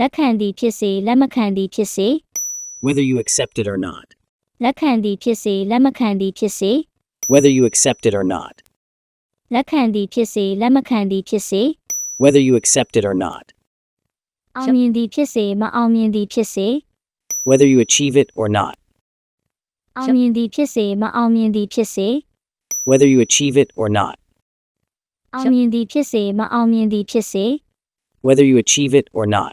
လက်ခံသည်ဖြစ်စေလက်မခံသည်ဖြစ်စေ whether you accept it or not, လက်ခံသည်ဖြစ်စေလက်မခံသည်ဖြစ်စေ whether you accept it or not, လက်ခံသည်ဖြစ်စေလက်မခံသည်ဖြစ်စေ whether you accept it or not, အောင်မြင်သည်ဖြစ်စေမအောင်မြင်သည်ဖြစ်စေ whether you achieve it or not, အောင်မြင်သည်ဖြစ်စေမအောင်မြင်သည်ဖြစ်စေ whether you achieve it or not, အောင်မြင်သည်ဖြစ်စေမအောင်မြင်သည်ဖြစ်စေ whether you achieve it or not,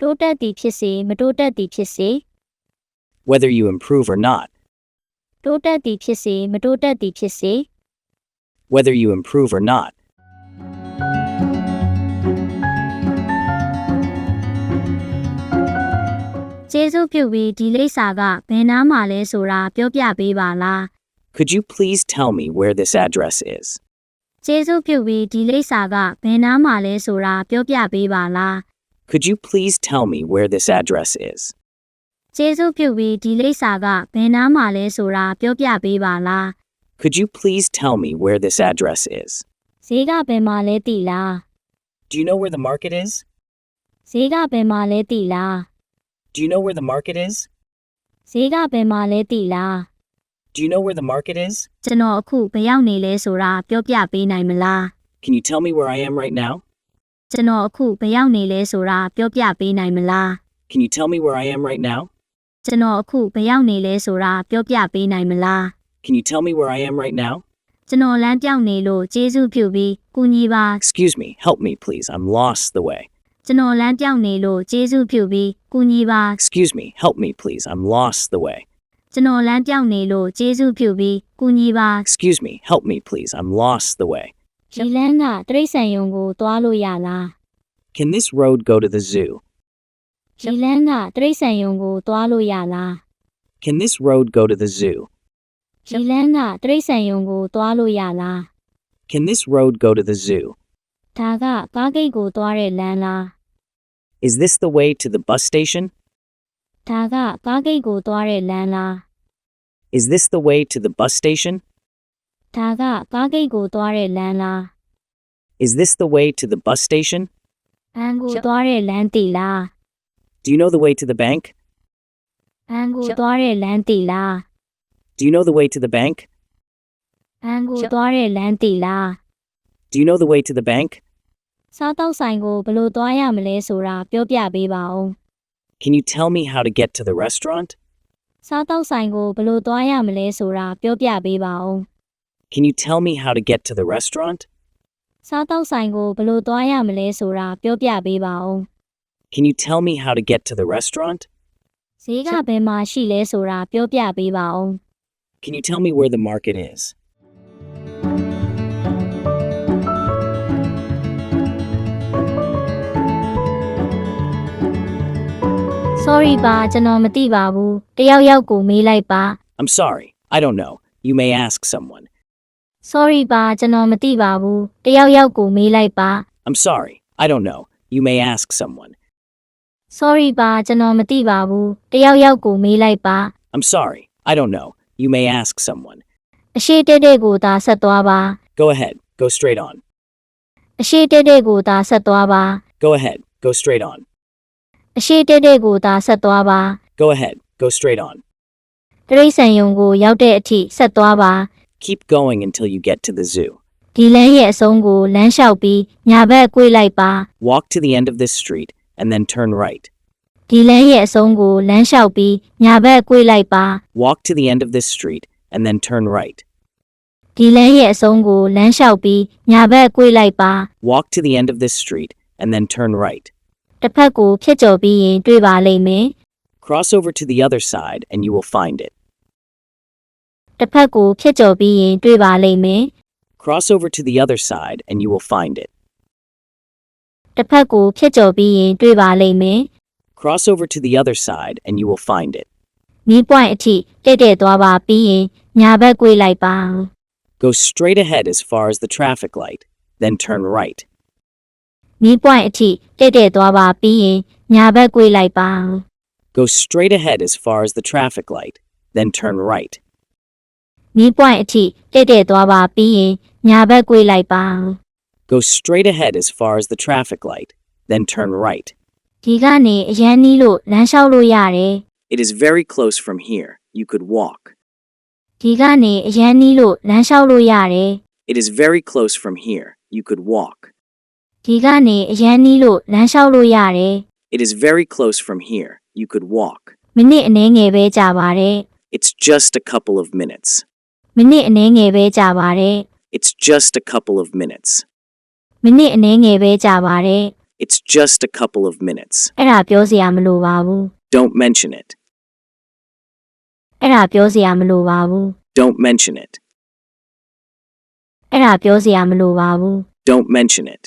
တိုးတက်သည်ဖြစ်စေမတိုးတက်သည်ဖြစ်စေ whether you improve or not, တိုးတက်သည်ဖြစ်စေမတိုးတက်သည်ဖြစ်စေ whether you improve or not, ကျေးဇူးပြုပြီးဒီလိပ်စာကဘယ်နားမှာလဲဆိုတာပြောပြပေးပါလား Could you please tell me where this address is? ကျေးဇူးပြုပြီးဒီလိပ်စာကဘယ်နားမှာလဲဆိုတာပြောပြပေးပါလား Could you please tell me where this address is? ကျေးဇူးပြုပြီးဒီလိပ်စာကဘယ်နားမှာလဲဆိုတာပြောပြပေးပါလား Could you please tell me where this address is? ဈေးကဘယ်မှာလဲသိလား Do you know where the market is? ဈေးကဘယ်မှာလဲသိလား Do you know where the market is? ဈေးကဘယ်မှာလဲသိလား Do you know where the market is? ကျွန်တော်အခုဘယ်ရောက်နေလဲဆိုတာပြောပြပေးနိုင်မလား Can you tell me where I am right now? ကျွန်တော်အခုဘယ်ရောက်နေလဲဆိုတာပြောပြပေးနိုင်မလား Can you tell me where I am right now? ကျွန်တော်အခုဘယ်ရောက်နေလဲဆိုတာပြောပြပေးနိုင်မလား Can you tell me where I am right now? ကျွန်တော်လမ်းပြောင်းနေလို့ကျေးဇူးပြုပြီးကူညီပါ Excuse me, help me please. I'm lost the way. ကျွန်တော်လမ်းပြောင်းနေလို့ကျေးဇူးပြုပြီးကူညီပါ Excuse me, help me please. I'm lost the way. ကျွန်တော်လမ်းပြောင်းနေလို့ကျေးဇူးပြုပြီးကူညီပါ Excuse me, help me please. I'm lost the way. ဒီလမ်းကတရိတ်ဆန်ယုံကိုသွားလို့ရလား Can this road go to the zoo? ဒီလမ်းကတရိတ်ဆန်ယုံကိုသွားလို့ရလား Can this road go to the zoo? ဒီလမ်းကတရိတ်ဆန်ယုံကိုသွားလို့ရလား Can this road go to the zoo? ဒါကကားဂိတ်ကိုသွားတဲ့လမ်းလား Is this the way to the bus station? ဒါကကားဂိတ်ကိုသွားတဲ့လမ်းလား Is this the way to the bus station? ဒါကကားဂိတ်ကိုသွားတဲ့လမ်းလား Is this the way to the bus station? ဘန်ကိုသွားတဲ့လမ်းတီလား Do you know the way to the bank? ဘန်ကိုသွားတဲ့လမ်းတီလား Do you know the way to the bank? ဘန်ကိုသွားတဲ့လမ်းတီလား Do you know the way to the bank? စားတောက်ဆိုင်ကိုဘယ်လိုသွားရမလဲဆိုတာပြောပြပေးပါဦး Can you tell me how to get to the restaurant? စားတောက်ဆိုင်ကိုဘယ်လိုသွားရမလဲဆိုတာပြောပြပေးပါဦး Can you tell me how to get to the restaurant? စားတောက်ဆိုင်ကိုဘယ်လိုသွားရမလဲဆိုတာပြောပြပေးပါဦး Can you tell me how to get to the restaurant? ဈေးကဘယ်မှာရှိလဲဆိုတာပြောပြပေးပါဦး Can you tell me where the market is? Sorry ပါကျွန်တော်မသိပါဘူးတယောက်ယောက်ကိုမေးလိုက်ပါ I'm sorry, I don't know. You may ask someone. Sorry ပါကျွန်တော်မသိပါဘူးတယောက်ယောက်ကိုမေးလိုက်ပါ I'm sorry, I don't know. You may ask someone. Sorry ပါကျွန်တော်မသိပါဘူးတယောက်ယောက်ကိုမေးလိုက်ပါ I'm sorry, I don't know. You may ask someone. အရှိတက်တဲ့ကိုသာဆက်သွားပါ Go ahead, go straight on. အရှိတက်တဲ့ကိုသာဆက်သွားပါ Go ahead, go straight on. အရှိတက်တဲ့ကိုသာဆက်သွားပါ Go ahead, go straight on. တရိတ်ဆန်ယုံကိုရောက်တဲ့အထိဆက်သွားပါ Keep going until you get to the zoo. ဒီလမ်းရဲ့အဆုံးကိုလမ်းလျှောက်ပြီးညာဘက်ကွေ့လိုက်ပါ Walk to the end of this street and then turn right. ဒီလမ်းရဲ့အဆုံးကိုလမ်းလျှောက်ပြီးညာဘက်ကွေ့လိုက်ပါ Walk to the end of this street and then turn right. ဒီလမ်းရဲ့အဆုံးကိုလမ်းလျှောက်ပြီးညာဘက်ကွေ့လိုက်ပါ Walk to the end of this street and then turn right. တစ်ဖက်ကိုဖြတ်ကျော်ပြီးရင်တွေ့ပါလိမ့်မယ် Cross over to the other side and you will find it. တစ်ဖက်ကိုဖြတ်ကျော်ပြီးရင်တွေ့ပါလိမ့်မယ် Cross over to the other side and you will find it. တစ်ဖက်ကိုဖြတ်ကျော်ပြီးရင်တွေ့ပါလိမ့်မယ် Cross over to the other side and you will find it. မီးပွိုင်အထိတက်တက်သွားပါပြီးရင်ညာဘက်ကွေ့လိုက်ပါ Go straight ahead as far as the traffic light, then turn right. မီးပွိုင်အထိတက်တက်သွားပါပြီးရင်ညာဘက်ကွေ့လိုက်ပါ Go straight ahead as far as the traffic light, then turn right. မီးပွိုင်အထိတက်တက်သွားပါပြီးရင်ညာဘက်ကွေ့လိုက်ပါ Go straight ahead as far as the traffic light, then turn right. ဒီကနေအရန်နီးလို့လမ်းလျှောက်လို့ရတယ် It is very close from here. You could walk. ဒီကနေအရန်နီးလို့လမ်းလျှောက်လို့ရတယ် It is very close from here. You could walk. ဒီကနေအရန်နီးလို့လမ်းလျှောက်လို့ရတယ် It is very close from here. You could walk. မိနစ်အနည်းငယ်ပဲကြာပါတယ် It's just a couple of minutes. မိနစ်အနည်းငယ်ပဲကြာပါတယ် It's just a couple of minutes. မိနစ်အနည်းငယ်ပဲကြာပါတယ် It's just a couple of minutes. အဲ့ဒါပြောစရာမလိုပါဘူး Don't mention it. အဲ့ဒါပြောစရာမလိုပါဘူး Don't mention it. အဲ့ဒါပြောစရာမလိုပါဘူး Don't mention it.